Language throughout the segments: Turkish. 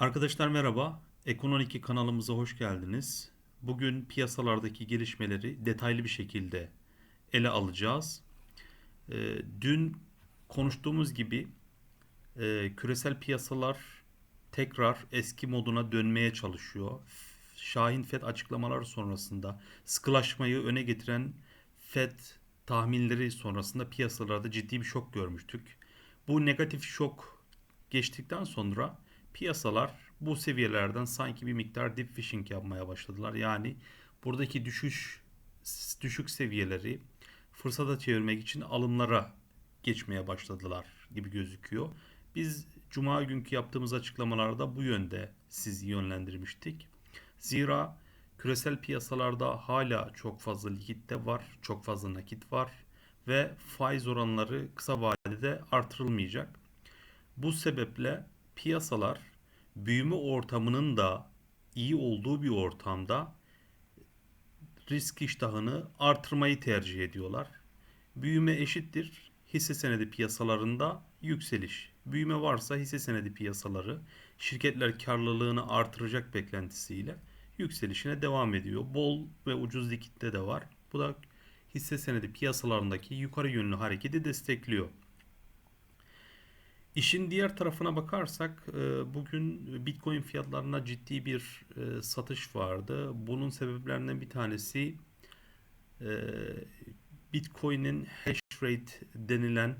Arkadaşlar merhaba. Ekon 12 kanalımıza hoş geldiniz. Bugün piyasalardaki gelişmeleri detaylı bir şekilde ele alacağız. Ee, dün konuştuğumuz gibi e, küresel piyasalar tekrar eski moduna dönmeye çalışıyor. Şahin Fed açıklamaları sonrasında sıkılaşmayı öne getiren Fed tahminleri sonrasında piyasalarda ciddi bir şok görmüştük. Bu negatif şok geçtikten sonra piyasalar bu seviyelerden sanki bir miktar dip fishing yapmaya başladılar. Yani buradaki düşüş düşük seviyeleri fırsata çevirmek için alımlara geçmeye başladılar gibi gözüküyor. Biz cuma günkü yaptığımız açıklamalarda bu yönde sizi yönlendirmiştik. Zira küresel piyasalarda hala çok fazla likitte var, çok fazla nakit var ve faiz oranları kısa vadede artırılmayacak. Bu sebeple piyasalar büyüme ortamının da iyi olduğu bir ortamda risk iştahını artırmayı tercih ediyorlar. Büyüme eşittir hisse senedi piyasalarında yükseliş. Büyüme varsa hisse senedi piyasaları şirketler karlılığını artıracak beklentisiyle yükselişine devam ediyor. Bol ve ucuz likitte de var. Bu da hisse senedi piyasalarındaki yukarı yönlü hareketi destekliyor. İşin diğer tarafına bakarsak e, bugün Bitcoin fiyatlarına ciddi bir e, satış vardı. Bunun sebeplerinden bir tanesi e, Bitcoin'in hash rate denilen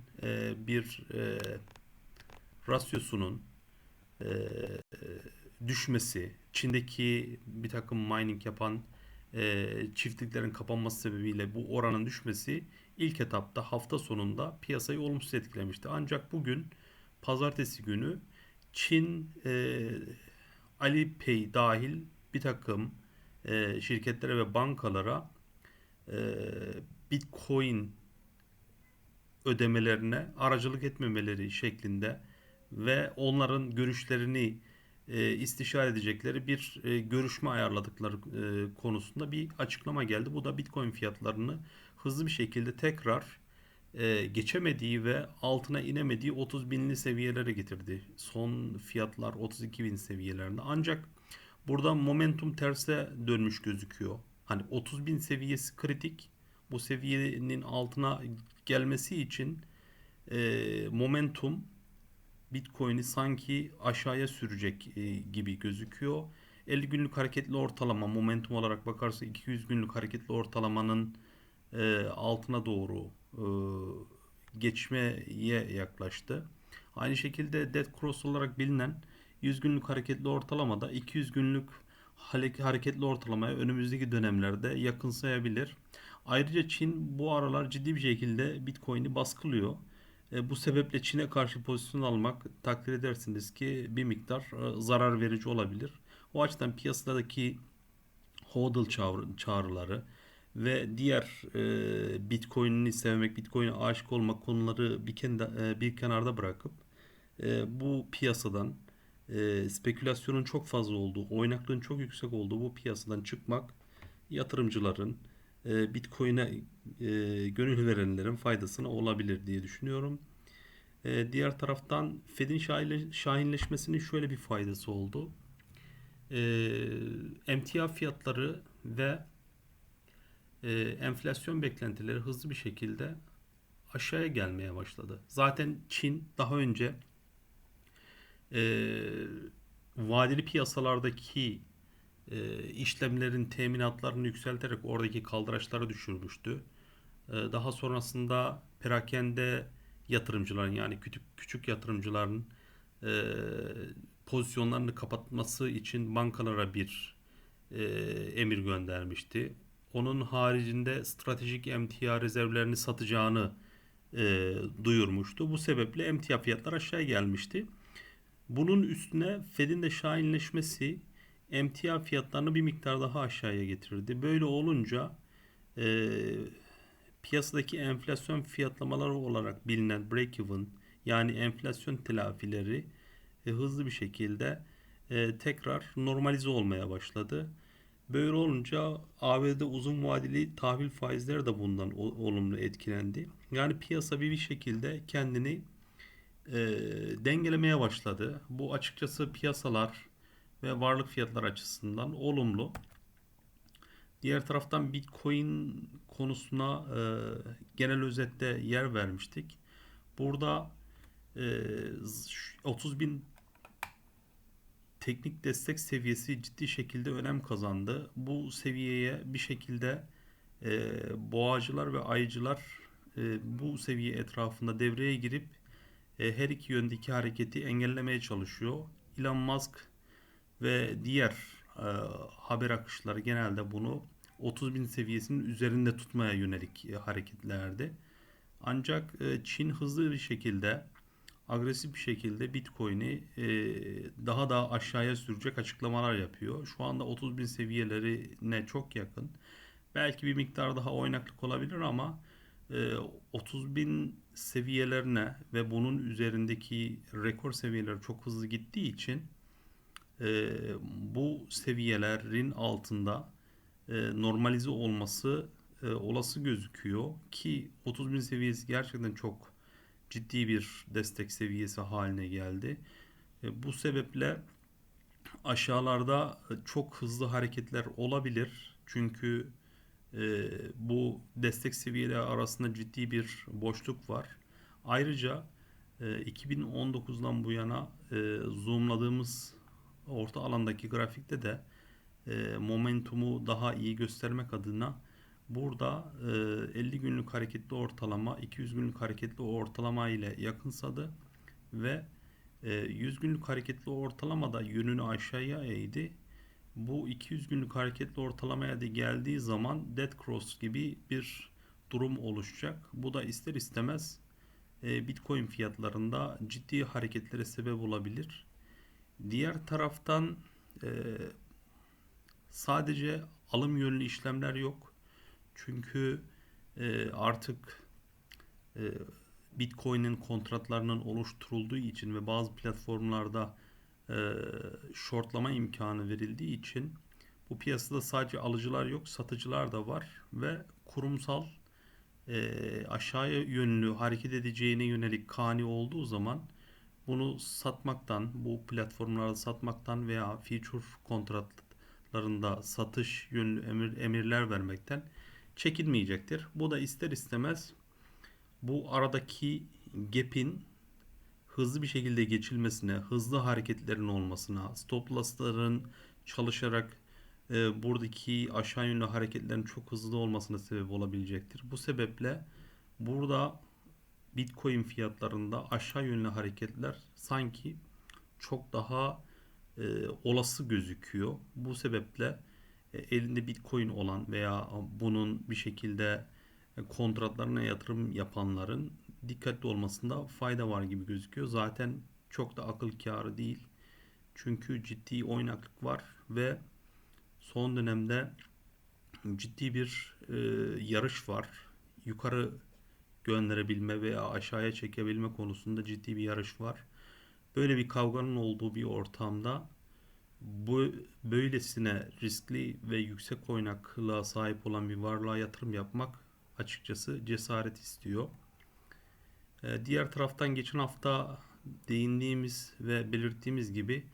bir rasyosunun düşmesi, Çin'deki bir takım mining yapan çiftliklerin kapanması sebebiyle bu oranın düşmesi ilk etapta hafta sonunda piyasayı olumsuz etkilemişti. Ancak bugün pazartesi günü Çin e, Alipay dahil bir takım e, şirketlere ve bankalara e, Bitcoin ödemelerine aracılık etmemeleri şeklinde ve onların görüşlerini e, istişare edecekleri bir e, görüşme ayarladıkları e, konusunda bir açıklama geldi. Bu da Bitcoin fiyatlarını hızlı bir şekilde tekrar e, geçemediği ve altına inemediği 30 binli seviyelere getirdi. Son fiyatlar 32 bin seviyelerinde. Ancak burada momentum terse dönmüş gözüküyor. Hani 30 bin seviyesi kritik. Bu seviyenin altına gelmesi için e, momentum Bitcoin'i sanki aşağıya sürecek e, gibi gözüküyor. 50 günlük hareketli ortalama momentum olarak bakarsa 200 günlük hareketli ortalamanın altına doğru geçmeye yaklaştı. Aynı şekilde Dead Cross olarak bilinen 100 günlük hareketli ortalamada 200 günlük hareketli ortalamaya önümüzdeki dönemlerde yakınsayabilir. Ayrıca Çin bu aralar ciddi bir şekilde Bitcoin'i baskılıyor. E, bu sebeple Çin'e karşı pozisyon almak takdir edersiniz ki bir miktar e, zarar verici olabilir. O açıdan piyasadaki hodl çağrıları, ve diğer e, Bitcoin'i sevmek, Bitcoin'e aşık olmak konuları bir, kendi, e, bir kenarda bırakıp e, bu piyasadan e, spekülasyonun çok fazla olduğu, oynaklığın çok yüksek olduğu bu piyasadan çıkmak yatırımcıların e, Bitcoin'e e, gönül verenlerin faydasına olabilir diye düşünüyorum. E, diğer taraftan Fed'in şahinleşmesinin şöyle bir faydası oldu. E, emtia fiyatları ve e, enflasyon beklentileri hızlı bir şekilde aşağıya gelmeye başladı. Zaten Çin daha önce e, vadeli piyasalardaki e, işlemlerin teminatlarını yükselterek oradaki kaldıraçları düşürmüştü. E, daha sonrasında perakende yatırımcıların yani küçük küçük yatırımcıların e, pozisyonlarını kapatması için bankalara bir e, emir göndermişti. Onun haricinde stratejik emtia rezervlerini satacağını e, duyurmuştu. Bu sebeple emtia fiyatlar aşağı gelmişti. Bunun üstüne Fed'in de şahinleşmesi emtia fiyatlarını bir miktar daha aşağıya getirdi. Böyle olunca e, piyasadaki enflasyon fiyatlamaları olarak bilinen break-even yani enflasyon telafileri e, hızlı bir şekilde e, tekrar normalize olmaya başladı. Böyle olunca ABD'de uzun vadeli tahvil faizleri de bundan olumlu etkilendi. Yani piyasa bir şekilde kendini e, dengelemeye başladı. Bu açıkçası piyasalar ve varlık fiyatlar açısından olumlu. Diğer taraftan Bitcoin konusuna e, genel özette yer vermiştik. Burada e, 30 bin teknik destek seviyesi ciddi şekilde önem kazandı. Bu seviyeye bir şekilde e, boğacılar ve ayıcılar e, bu seviye etrafında devreye girip e, her iki yöndeki hareketi engellemeye çalışıyor. Elon Musk ve diğer e, haber akışları genelde bunu 30 bin seviyesinin üzerinde tutmaya yönelik e, hareketlerdi. Ancak e, Çin hızlı bir şekilde agresif bir şekilde Bitcoin'i e, daha da aşağıya sürecek açıklamalar yapıyor. Şu anda 30 bin seviyelerine çok yakın. Belki bir miktar daha oynaklık olabilir ama e, 30 bin seviyelerine ve bunun üzerindeki rekor seviyeler çok hızlı gittiği için e, bu seviyelerin altında e, normalize olması e, olası gözüküyor ki 30 bin seviyesi gerçekten çok ciddi bir destek seviyesi haline geldi. E, bu sebeple aşağılarda çok hızlı hareketler olabilir. Çünkü e, bu destek seviyeleri arasında ciddi bir boşluk var. Ayrıca e, 2019'dan bu yana e, zoomladığımız orta alandaki grafikte de e, momentumu daha iyi göstermek adına burada e, 50 günlük hareketli ortalama 200 günlük hareketli ortalama ile yakınsadı ve e, 100 günlük hareketli ortalama da yönünü aşağıya eğdi. Bu 200 günlük hareketli ortalamaya da geldiği zaman dead cross gibi bir durum oluşacak. Bu da ister istemez e, Bitcoin fiyatlarında ciddi hareketlere sebep olabilir. Diğer taraftan e, sadece alım yönlü işlemler yok. Çünkü e, artık e, Bitcoin'in kontratlarının oluşturulduğu için ve bazı platformlarda e, shortlama imkanı verildiği için bu piyasada sadece alıcılar yok, satıcılar da var ve kurumsal e, aşağıya yönlü hareket edeceğine yönelik kani olduğu zaman bunu satmaktan, bu platformlarda satmaktan veya future kontratlarında satış yönlü emir, emirler vermekten çekinmeyecektir. Bu da ister istemez bu aradaki gap'in hızlı bir şekilde geçilmesine, hızlı hareketlerin olmasına, stop loss'ların çalışarak e, buradaki aşağı yönlü hareketlerin çok hızlı olmasına sebep olabilecektir. Bu sebeple burada Bitcoin fiyatlarında aşağı yönlü hareketler sanki çok daha e, olası gözüküyor. Bu sebeple elinde Bitcoin olan veya bunun bir şekilde e, kontratlarına yatırım yapanların dikkatli olmasında fayda var gibi gözüküyor. Zaten çok da akıl kârı değil. Çünkü ciddi oynaklık var ve son dönemde ciddi bir e, yarış var. Yukarı gönderebilme veya aşağıya çekebilme konusunda ciddi bir yarış var. Böyle bir kavganın olduğu bir ortamda bu böylesine riskli ve yüksek oynaklığa sahip olan bir varlığa yatırım yapmak açıkçası cesaret istiyor. Ee, diğer taraftan geçen hafta değindiğimiz ve belirttiğimiz gibi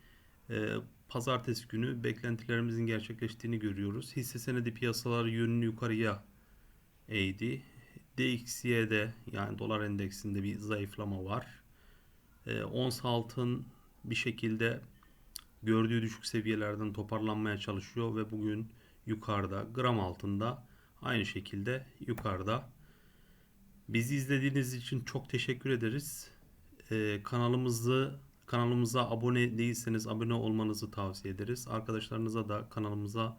e, pazartesi günü beklentilerimizin gerçekleştiğini görüyoruz. Hisse senedi piyasaları yönünü yukarıya eğdi. DXY'de yani dolar endeksinde bir zayıflama var. E, ons altın bir şekilde gördüğü düşük seviyelerden toparlanmaya çalışıyor ve bugün yukarıda gram altında aynı şekilde yukarıda. Bizi izlediğiniz için çok teşekkür ederiz. Ee, kanalımızı kanalımıza abone değilseniz abone olmanızı tavsiye ederiz. Arkadaşlarınıza da kanalımıza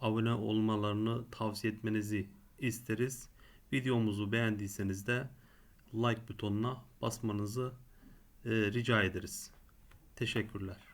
abone olmalarını tavsiye etmenizi isteriz. Videomuzu beğendiyseniz de like butonuna basmanızı e, rica ederiz. Teşekkürler.